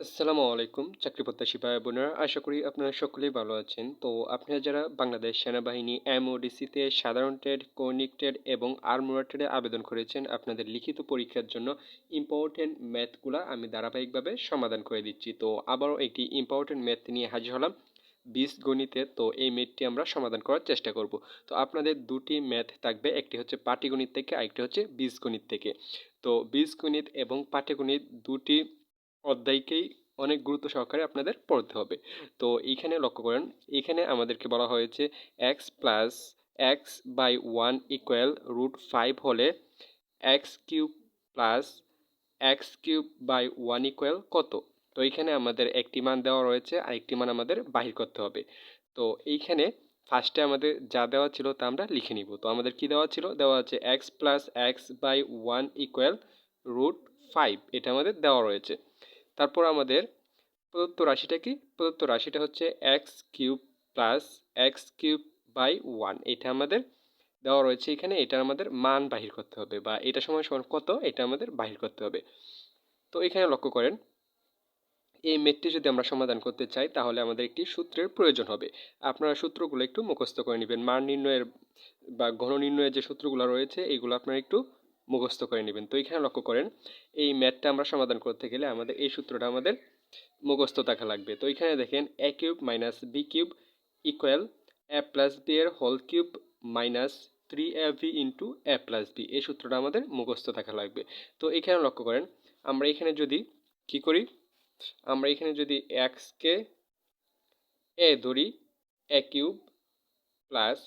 আসসালামু আলাইকুম, চাকরি প্রত্যাশী ভাই বোনেরা, আশা করি আপনারা সকলেই ভালো আছেন। তো আপনারা যারা বাংলাদেশ সেনাবাহিনী, এমওডিসিতে সাধারণ ট্রেড, কৌণিক ট্রেড এবং আর্মোরা ট্রেডে আবেদন করেছেন, আপনাদের লিখিত পরীক্ষার জন্য ইম্পর্টেন্ট ম্যাথগুলো আমি ধারাবাহিকভাবে সমাধান করে দিচ্ছি। তো আবারও একটি ইম্পর্টেন্ট ম্যাথ নিয়ে হাজির হলাম বীজ গণিতে। তো এই ম্যাথটি আমরা সমাধান করার চেষ্টা করব। তো আপনাদের দুটি ম্যাথ থাকবে, একটি হচ্ছে পাটিগণিত থেকে, আরেকটি হচ্ছে বীজগণিত থেকে। তো বীজগণিত এবং পাটিগণিত দুটি অধ্যায়কেই অনেক গুরুত্ব সহকারে আপনাদের পড়তে হবে। তো এইখানে লক্ষ্য করেন এখানে আমাদেরকে বলা হয়েছে x plus x by one equal root five হলে x cube plus x cube by one equal কত? তো এইখানে আমাদের একটি মান দেওয়া রয়েছে আর একটি মান আমাদের বাহির করতে হবে। তো এইখানে ফার্স্টে আমাদের যা দেওয়া ছিল তা আমরা লিখে নিব। তো আমাদের কি দেওয়া ছিল? দেওয়া আছে x plus x by one equal root five এটা আমাদের দেওয়া রয়েছে। তারপর আমাদের প্রদত্ত রাশিটা কি? প্রদত্ত রাশিটা হচ্ছে x cube plus x cube by one এটা আমাদের দেওয়া রয়েছে এখানে। এটা আমাদের মান বাহির করতে হবে বা এটা সময় সমান কত? এটা আমাদের বাহির করতে হবে। তো এখানে লক্ষ্য করেন, এই মেটটি যদি আমরা সমাধান করতে চাই, তাহলে আমাদের একটি সূত্রের প্রয়োজন হবে। আপনারা সূত্রগুলো একটু মুখস্থ করে নেবেন। মান নির্ণয়ের বা ঘন নির্ণয়ের যে সূত্রগুলো রয়েছে এইগুলো আপনারা একটু মুখস্থ করে নেবেন। তো এখানে লক্ষ্য করেন, এই ম্যাথটা আমরা সমাধান করতে গেলে আমাদের এই সূত্রটা আমাদের মুখস্থ থাকা লাগবে। তো এখানে দেখেন a cube minus b cube equal a plus b এর whole cube minus three a b into a plus b এই সূত্রটা আমাদের মুখস্থ থাকা লাগবে। তো এখানে লক্ষ্য করেন, আমরা এখানে যদি কি করি, আমরা এখানে যদি এক্সকে এ ধরি এ কিউব প্লাস,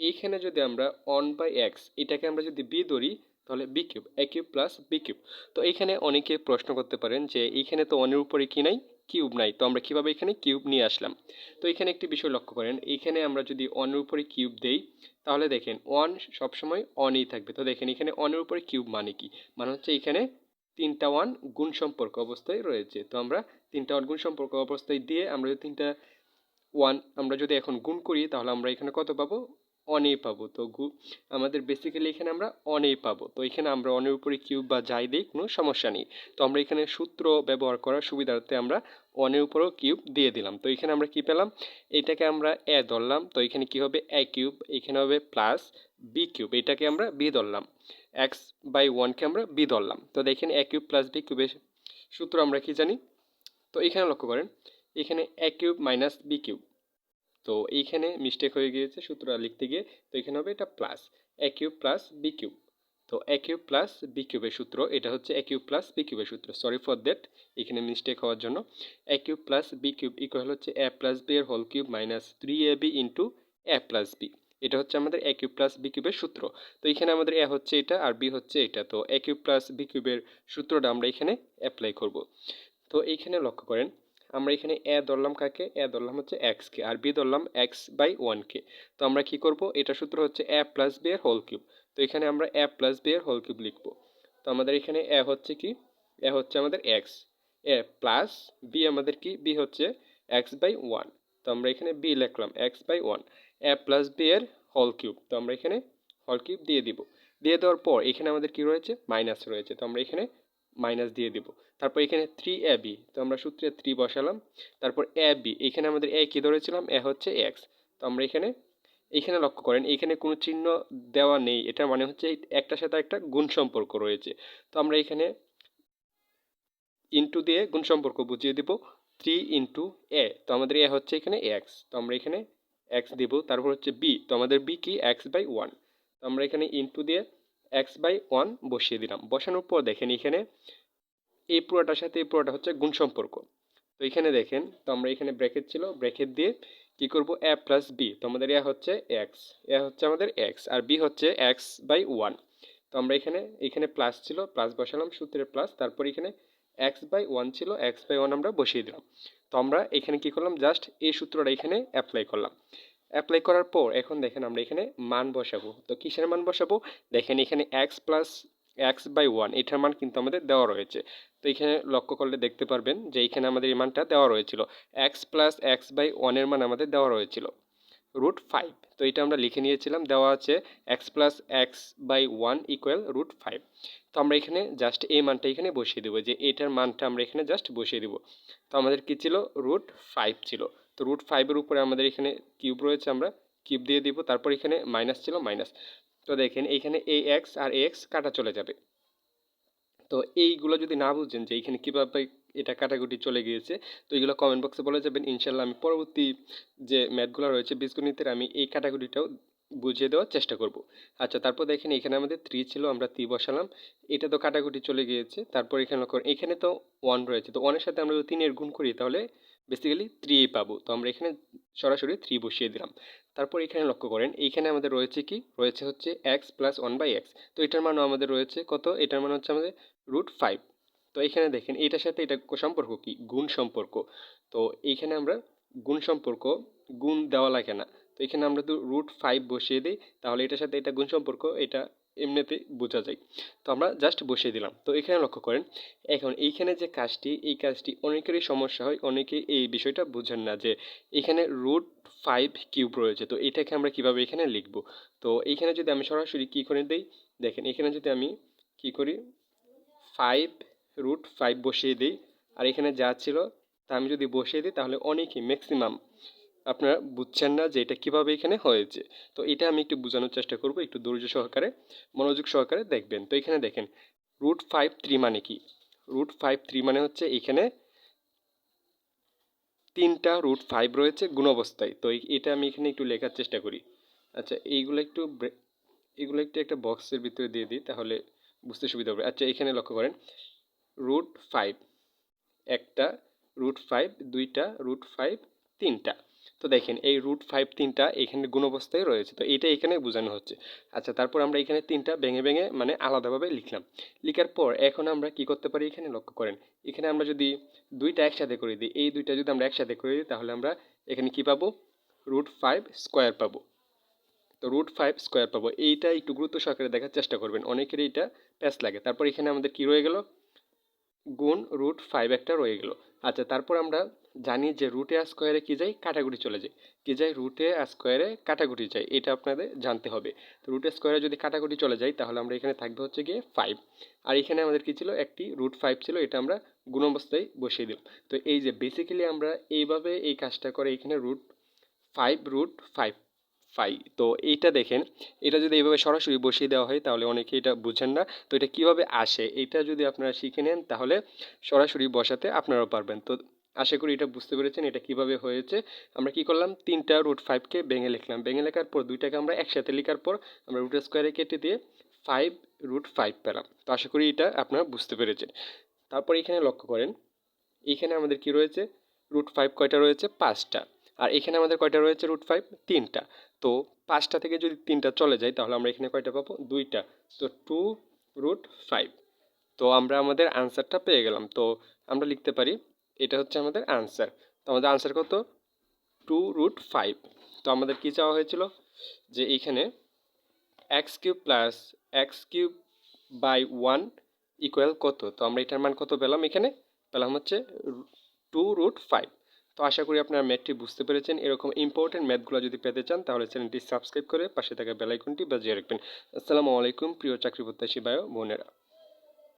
এইখানে যদি আমরা ওয়ান বাই এক্স এটাকে আমরা যদি বি ধরি তাহলে b cube a cube plus b cube তো এইখানে অনেকে প্রশ্ন করতে পারেন যে এইখানে তো ওয়ানের উপরে কি নাই? কিউব নাই। তো আমরা কীভাবে এখানে কিউব নিয়ে আসলাম? তো এখানে একটি বিষয় লক্ষ্য করেন। এইখানে আমরা যদি ওয়ানের উপরে কিউব দেই, তাহলে দেখেন ওয়ান সবসময় অনই থাকবে। তো দেখেন এখানে ওয়ানের উপরে কিউব মানে কি? মানে হচ্ছে এখানে তিনটা ওয়ান গুণ সম্পর্ক অবস্থায় রয়েছে। তো আমরা তিনটা ওয়ান গুণ সম্পর্ক অবস্থায় দিয়ে আমরা যদি তিনটা ওয়ান আমরা যদি এখন গুণ করি, তাহলে আমরা এখানে কত পাবো? অনেই পাবো। তো গু, আমাদের বেসিক্যালি এখানে আমরা অনেই পাবো। তো এখানে আমরা অনের উপরে কিউব বা যাই দিই, কোনো সমস্যা নেই। তো আমরা এখানে সূত্র ব্যবহার করার সুবিধার্থে আমরা অনের উপরেও কিউব দিয়ে দিলাম। তো এখানে আমরা কি পেলাম? এটাকে আমরা এ ধরলাম। তো এখানে কি হবে? এ কিউব এখানে হবে প্লাস বি কিউব এটাকে আমরা বি ধরলাম। এক্স বাই ওয়ানকে আমরা বি ধরলাম। তো দেখেন এ কিউব প্লাস বি কিউবের সূত্র আমরা কি জানি? তো এখানে লক্ষ্য করেন। এখানে a cube minus b cube তো এইখানে মিস্টেক হয়ে গিয়েছে সূত্রটা লিখতে গিয়ে, তো এখানে হবে এটা plus a cube plus b cube তো এ কিউব প্লাস বি কিউবের সূত্র, এটা হচ্ছে এ কিউব প্লাস বি কিউবের সূত্র সরি ফর দ্যাট এখানে মিস্টেক হওয়ার জন্য। A cube plus b cube equal হচ্ছে এ প্লাস বি এর whole cube minus three a b into a plus b এটা হচ্ছে আমাদের এ কিউব প্লাস বি কিউবের সূত্র। তো এখানে আমাদের এ হচ্ছে এটা আর বি হচ্ছে এটা, তো এ কিউব প্লাস বি কিউবের সূত্রটা আমরা এখানে অ্যাপ্লাই করব। তো এইখানে লক্ষ্য করেন আমরা এখানে এ ধরলাম কাকে? এ ধরলাম হচ্ছে এক্সকে আর বি ধরলাম এক্স বাই ওয়ানকে তো আমরা কি করব? এটা সূত্র হচ্ছে এ প্লাস বি এর হোল কিউব তো এখানে আমরা এ প্লাস বি এর হোল কিউব লিখব। তো আমাদের এখানে এ হচ্ছে কি? এ হচ্ছে আমাদের এক্স এ প্লাস বি আমাদের কি? বি হচ্ছে এক্স বাই ওয়ান তো আমরা এখানে বি লিখলাম x by one a plus b এর হোল কিউব তো আমরা এখানে হোল কিউব দিয়ে দিব। দিয়ে দেওয়ার পর এখানে আমাদের কি রয়েছে? মাইনাস রয়েছে। তো আমরা এখানে মাইনাস দিয়ে দিব। তারপর এখানে থ্রি এ বি তো আমরা সূত্রে থ্রি বসালাম। তারপর এ বি এখানে আমাদের এ কী ধরেছিলাম? এ হচ্ছে এক্স তো আমরা এখানে এখানে লক্ষ্য করেন, এখানে কোনো চিহ্ন দেওয়া নেই। এটা মানে হচ্ছে একটার সাথে একটা গুণ সম্পর্ক রয়েছে। তো আমরা এখানে ইন্টু দিয়ে গুণ সম্পর্ক বুঝিয়ে দিব। থ্রি ইন্টু এ তো আমাদের এ হচ্ছে এখানে এক্স তো আমরা এখানে এক্স দিব, তারপর হচ্ছে বি তো আমাদের বি কি? এক্স বাই ওয়ান তো আমরা এখানে ইন্টু দিয়ে এক্স বাই ওয়ান বসিয়ে দিলাম। বসানোর পর দেখেন এখানে এই পুরোটার সাথে এই পুরোটা হচ্ছে গুণ সম্পর্ক। তো এখানে দেখেন, তো আমরা এখানে ব্র্যাকেট ছিল ব্র্যাকেট দিয়ে কি করব? এ প্লাস বি তো আমাদের এ হচ্ছে এক্স এ হচ্ছে আমাদের এক্স আর বি হচ্ছে এক্স বাই ওয়ান তো আমরা এখানে এখানে প্লাস ছিল প্লাস বসালাম, সূত্রের প্লাস তারপর এখানে এক্স বাই ওয়ান ছিল এক্স বাই ওয়ান আমরা বসিয়ে দিলাম। তো আমরা এখানে কি করলাম? জাস্ট এই সূত্রটা এখানে অ্যাপ্লাই করলাম। অ্যাপ্লাই করার পর এখন দেখেন আমরা এখানে মান বসাবো। তো কিসের মান বসাবো? দেখেন এখানে x plus x by one এটার মান কিন্তু আমাদের দেওয়া রয়েছে। তো এখানে লক্ষ্য করলে দেখতে পারবেন যে এখানে আমাদের এই মানটা দেওয়া রয়েছিল। এক্স প্লাস এক্স বাই ওয়ানের মান আমাদের দেওয়া রয়েছিল। রুট ফাইভ তো এটা আমরা লিখে নিয়েছিলাম, দেওয়া আছে x plus x by one equal root five তো আমরা এখানে জাস্ট এই মানটা এখানে বসিয়ে দেবো, যে এটার মানটা আমরা এখানে জাস্ট বসিয়ে দেবো। তো আমাদের কী ছিল? রুট ফাইভ ছিল। তো রুট ফাইভের উপরে আমাদের এখানে কিউব রয়েছে, আমরা কিউব দিয়ে দিব। তারপর এখানে মাইনাস ছিল মাইনাস তো দেখেন এইখানে এ এক্স আর এক্স কাটা চলে যাবে। তো এইগুলো যদি না বুঝেন যে এইখানে কীভাবে এটা কাটাকুটি চলে গিয়েছে, তো এইগুলো কমেন্ট বক্সে বলে যাবেন ইনশাল্লাহ আমি পরবর্তী যে ম্যাথগুলো রয়েছে বীজগণিতের আমি এই কাটাকুটিটাও বুঝিয়ে দেওয়ার চেষ্টা করব। আচ্ছা তারপর দেখেন এখানে আমাদের থ্রি ছিল, আমরা থ্রি বসালাম, এটা তো কাটাকুটি চলে গিয়েছে, তারপর এখানে এখানে তো ওয়ান রয়েছে, তো ওয়ানের সাথে আমরা যদি তিনের গুণ করি তাহলে বেসিক্যালি থ্রি পাবো। তো আমরা এখানে সরাসরি থ্রি বসিয়ে দিলাম। তারপর এখানে লক্ষ্য করেন, এইখানে আমাদের রয়েছে কি? রয়েছে হচ্ছে x plus one by x তো এটার মানও আমাদের রয়েছে কত? এটার মান হচ্ছে আমাদের রুট ফাইভ তো এখানে দেখেন এটার সাথে এটা সম্পর্ক কি? গুণ সম্পর্ক। তো এইখানে আমরা গুণ সম্পর্ক, গুণ দেওয়া লাগে না। তো এখানে আমরা তো রুট ফাইভ বসিয়ে দিই। তাহলে এটার সাথে এটা গুণ সম্পর্ক, এটা এমনিতে বোঝা যায়। তো আমরা জাস্ট বসিয়ে দিলাম। তো এখানে লক্ষ্য করেন, এখন এইখানে যে কাজটি, এই কাজটি অনেকেরই সমস্যা হয় অনেকে এই বিষয়টা বুঝেন না যে এখানে রুট ফাইভ কিউব রয়েছে। তো এটাকে আমরা কীভাবে এখানে লিখব? তো এইখানে যদি আমি সরাসরি কী করে দিই? দেখেন, এখানে যদি আমি কি করি? ফাইভ রুট ফাইভ বসিয়ে দিই। আর এখানে যা ছিল তা আমি যদি বসিয়ে দিই, তাহলে অনেকই ম্যাক্সিমাম আপনারা বুঝছেন না যে এটা কীভাবে এখানে হয়েছে। তো এটা আমি একটু বোঝানোর চেষ্টা করব, একটু ধৈর্য সহকারে, মনোযোগ সহকারে দেখবেন। তো এখানে দেখেন রুট ফাইভ থ্রি মানে কি? রুট ফাইভ থ্রি মানে হচ্ছে এখানে তিনটা রুট ফাইভ রয়েছে গুণ অবস্থায় তো এটা আমি এখানে একটু লেখার চেষ্টা করি। আচ্ছা এইগুলো একটু এগুলো একটু একটা বক্সের ভিতরে দিয়ে দিই, তাহলে বুঝতে সুবিধা হবে। আচ্ছা এখানে লক্ষ্য করেন রুট ফাইভ একটা রুট ফাইভ দুইটা রুট ফাইভ তিনটা। তো দেখেন, এই রুট ফাইভ তিনটা এখানে গুণ অবস্থায় রয়েছে। তো এটা এখানে বোঝানো হচ্ছে। আচ্ছা তারপর আমরা এখানে তিনটা ভেঙে ভেঙে মানে আলাদাভাবে লিখলাম। লিখার পর এখন আমরা কি করতে পারি এখানে? লক্ষ্য করেন, এখানে আমরা যদি দুইটা একসাথে করে দিই, এই দুইটা যদি আমরা একসাথে করে দিই, তাহলে আমরা এখানে কি পাবো? রুট ফাইভ স্কোয়ার পাবো। তো রুট ফাইভ স্কোয়ার পাবো। এইটা একটু গুরুত্ব সহকারে দেখার চেষ্টা করবেন। অনেকের এইটা প্যাস লাগে। তারপর এখানে আমাদের কি রয়ে গেল? গুণ রুট ফাইভ একটা রয়ে গেল। আচ্ছা তারপর আমরা জানি যে রুটে আর স্কোয়ারে কী যায়? কাটাকুটি চলে যায়। কী যায়? রুটে আর স্কোয়ারে কাটাকুটি যায়। এটা আপনাদের জানতে হবে। তো রুটে স্কোয়ারে যদি কাটাকুটি চলে যায়, তাহলে আমরা এখানে থাকবে হচ্ছে গিয়ে ফাইভ আর এখানে আমাদের কী ছিল? একটি রুট ফাইভ ছিল। এটা আমরা গুণ অবস্থায় বসিয়ে দিলাম। তো এই যে বেসিক্যালি আমরা এইভাবে এই কাজটা করে এখানে root five root five five তো এইটা দেখেন, এটা যদি এইভাবে সরাসরি বসিয়ে দেওয়া হয়, তাহলে অনেকে এটা বুঝেন না। তো এটা কীভাবে আসে? এটা যদি আপনারা শিখে নেন, তাহলে সরাসরি বসাতে আপনারাও পারবেন। তো আশা করি এটা বুঝতে পেরেছেন এটা কীভাবে হয়েছে। আমরা কি করলাম? তিনটা রুট ফাইভকে ভেঙে লিখলাম। ভেঙে লেখার পর দুইটাকে আমরা একসাথে লেখার পর আমরা রুট স্কোয়ারে কেটে দিয়ে ফাইভ রুট ফাইভ পেলাম। তো আশা করি এটা আপনারা বুঝতে পেরেছেন। তারপর এখানে লক্ষ্য করেন, এখানে আমাদের কি রয়েছে? রুট ফাইভ কয়টা রয়েছে? পাঁচটা। আর এখানে আমাদের কয়টা রয়েছে রুট ফাইভ তিনটা। তো পাঁচটা থেকে যদি তিনটা চলে যায়, তাহলে আমরা এখানে কয়টা পাবো? দুইটা। তো টু রুট ফাইভ তো আমরা আমাদের আনসারটা পেয়ে গেলাম। তো আমরা লিখতে পারি এটা হচ্ছে আমাদের আনসার তো আমাদের আনসার কত? টু রুট ফাইভ তো আমাদের কী চাওয়া হয়েছিল? যে এইখানে x cube plus x cube by one equal কত? তো আমরা এটার মান কত পেলাম এখানে? পেলাম হচ্ছে টু রুট ফাইভ তো আশা করি আপনারা ম্যাথটি বুঝতে পেরেছেন। এরকম ইম্পর্টেন্ট ম্যাথগুলো যদি পেতে চান, তাহলে চ্যানেলটি সাবস্ক্রাইব করে পাশে থাকা বেলাইকনটি বাজিয়ে রাখবেন। আসসালামু আলাইকুম, প্রিয় চাকরি প্রত্যাশী বায়ো বোনেরা।